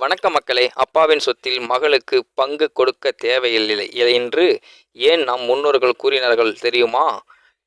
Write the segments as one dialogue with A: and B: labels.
A: வணக்க மக்களே அப்பாவின் சொத்தில் மகளுக்கு பங்கு கொடுக்க தேவையில்லை. என்று ஏன் நம் முன்னோர்கள் கூறினார்கள் தெரியுமா?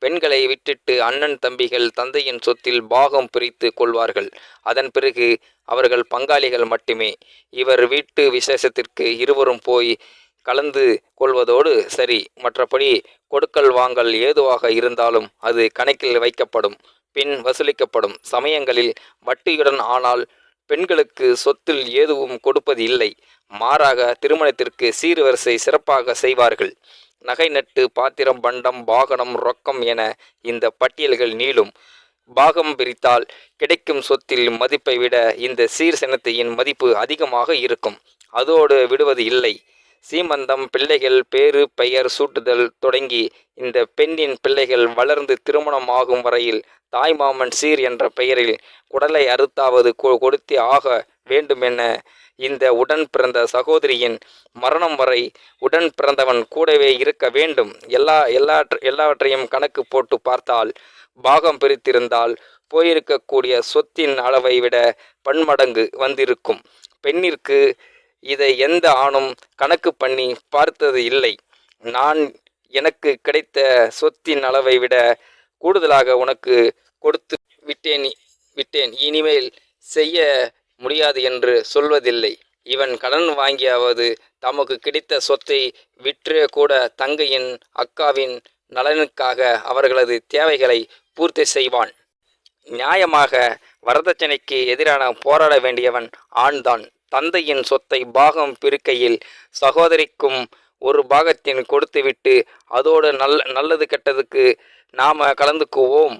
A: பெண்களை விட்டுட்டு அண்ணன் தம்பிகள் தந்தையின் சொத்தில் பாகம் பிரித்து கொள்வார்கள். அதன் பிறகு அவர்கள் பங்காளிகள் மட்டுமே. இவர் வீட்டு விசேஷத்திற்கு இருவரும் போய் கலந்து கொள்வதோடு சரி மற்றபடி கொடுக்கல் வாங்கல் ஏதுவாக இருந்தாலும் அது கணக்கில் வைக்கப்படும் பின் வசூலிக்கப்படும். சமயங்களில் வட்டியுடன் ஆனால் பெண்களுக்கு சொத்தில் எதுவும் கொடுப்பது இல்லை. மாறாக திருமணத்திற்கு சீர்வரிசை சிறப்பாக செய்வார்கள். நகை நட்டு பாத்திரம் பண்டம் வாகனம் ரொக்கம் என இந்த பட்டியல்கள் நீளும். பாகம் பிரித்தால் கிடைக்கும் சொத்தில் மதிப்பை விட இந்த சீர் சினத்தையின் மதிப்பு அதிகமாக இருக்கும். அதோடு விடுவது இல்லை. சீமந்தம் பிள்ளைகள் பேரு பெயர் சூட்டுதல் தொடங்கி இந்த பெண்ணின் பிள்ளைகள் வளர்ந்து திருமணமாகும் வரையில் தாய்மாமன் சீர் என்ற பெயரில் குடலை அறுத்தாவது கொ- கொடுத்தே ஆக வேண்டுமென இந்த உடன் பிறந்த சகோதரியின் மரணம் வரை உடன் பிறந்தவன் கூடவே இருக்க வேண்டும். எல்லா எல்லா எல்லாவற்றையும் கணக்கு போட்டு பார்த்தால் பாகம் பிரித்திருந்தால் போயிருக்கக்கூடிய சொத்தின் அளவை விட பன்மடங்கு வந்திருக்கும். பெண்ணிற்கு இதை எந்த ஆணும் கணக்கு பண்ணி பார்த்தது இல்லை. நான் எனக்கு கிடைத்த சொத்தின் அளவை விட கூடுதலாக உனக்கு கொடுத்து விட்டேன் விட்டேன். இனிமேல் செய்ய முடியாது என்று சொல்வதில்லை. இவன் கடன் வாங்கியாவது தமக்கு கிடைத்த சொத்தை விற்றே கூட தங்கையின் அக்காவின் நலனுக்காக அவர்களது தேவைகளை பூர்த்தி செய்வான். நியாயமாக வரதட்சணைக்கு எதிரான போராட வேண்டியவன் ஆண்தான். தந்தையின் சொத்தை பாகம் பிரிக்கையில் சகோதரிக்கும் ஒரு பாகத்தின் கொடுத்துவிட்டு அதோடு நல்ல நல்லது கெட்டதுக்கு நாம கலந்துக்குவோம்.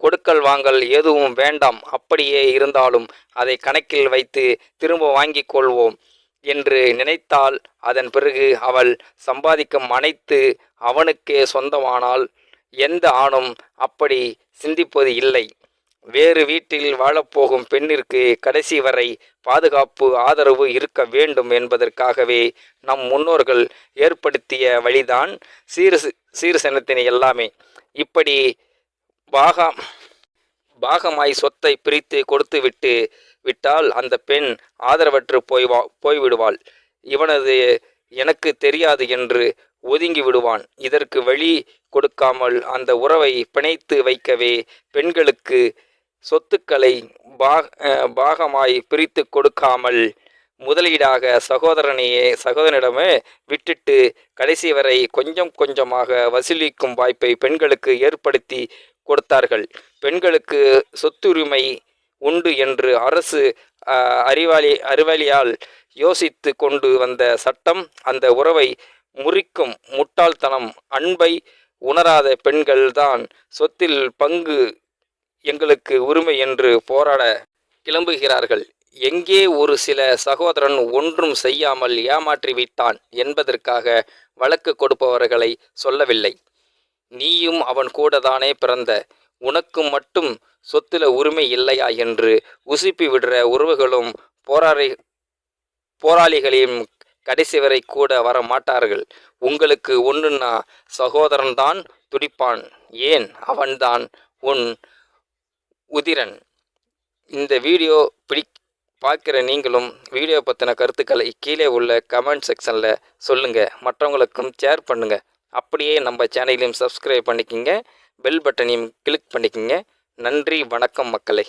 A: கொடுக்கல் வாங்கல் எதுவும் வேண்டாம். அப்படியே இருந்தாலும் அதை கணக்கில் வைத்து திரும்ப வாங்கி கொள்வோம் என்று நினைத்தால் அதன் பிறகு அவள் சம்பாதிக்கும் அனைத்து அவனுக்கே சொந்தமானால் எந்த ஆணும் அப்படி சிந்திப்பது இல்லை. வேறு வீட்டில் வாழப்போகும் பெண்ணிற்கு கடைசி வரை பாதுகாப்பு ஆதரவு இருக்க வேண்டும் என்பதற்காகவே நம் முன்னோர்கள் ஏற்படுத்திய வழிதான் சீர் சீர்சனத்தினை எல்லாமே. இப்படி பாகா பாகமாய் சொத்தை பிரித்து கொடுத்துவிட்டு விட்டால் அந்த பெண் ஆதரவற்று போய் வா போய்விடுவாள் இவனது எனக்கு தெரியாது என்று ஒதுங்கி விடுவான். இதற்கு வழி கொடுக்காமல் அந்த உறவை பிணைத்து வைக்கவே பெண்களுக்கு சொத்துக்களை பாக பாகமாய் பிரித்து கொடுக்காமல் முதலீடாக சகோதரனையே சகோதரனிடமே விட்டுட்டு கடைசி வரை கொஞ்சம் கொஞ்சமாக வசூலிக்கும் வாய்ப்பை பெண்களுக்கு ஏற்படுத்தி கொடுத்தார்கள். பெண்களுக்கு சொத்துரிமை உண்டு என்று அரசு அறிவாளி அறிவாளியால் யோசித்து கொண்டு வந்த சட்டம் அந்த உறவை முறிக்கும் முட்டாள்தனம் அன்பை உணராத பெண்கள்தான் சொத்தில் பங்கு எங்களுக்கு உரிமை என்று போராட கிளம்புகிறார்கள். எங்கே ஒரு சில சகோதரன் ஒன்றும் செய்யாமல் ஏமாற்றி விட்டான் என்பதற்காக வழக்கு கொடுப்பவர்களை சொல்லவில்லை. நீயும் அவன் கூடதானே பிறந்த. உனக்கு மட்டும் சொத்துல உரிமை இல்லையா என்று உசுப்பி விடுற உறவுகளும் போராளி போராளிகளையும் கடைசி வரை கூட வர மாட்டார்கள் உங்களுக்கு ஒன்றுன்னா சகோதரன்தான் துடிப்பான். ஏன்? அவன்தான் உன் உதிரன். இந்த வீடியோ பிடி பார்க்குற நீங்களும் வீடியோ பற்றின கருத்துக்களை கீழே உள்ள கமெண்ட் செக்ஷனில் சொல்லுங்கள் மற்றவங்களுக்கும் ஷேர் பண்ணுங்கள் அப்படியே நம்ம சேனலையும் சப்ஸ்கிரைப் பண்ணிக்கிங்க. பெல் பட்டனையும் கிளிக் பண்ணிக்கிங்க. நன்றி வணக்கம் மக்களை.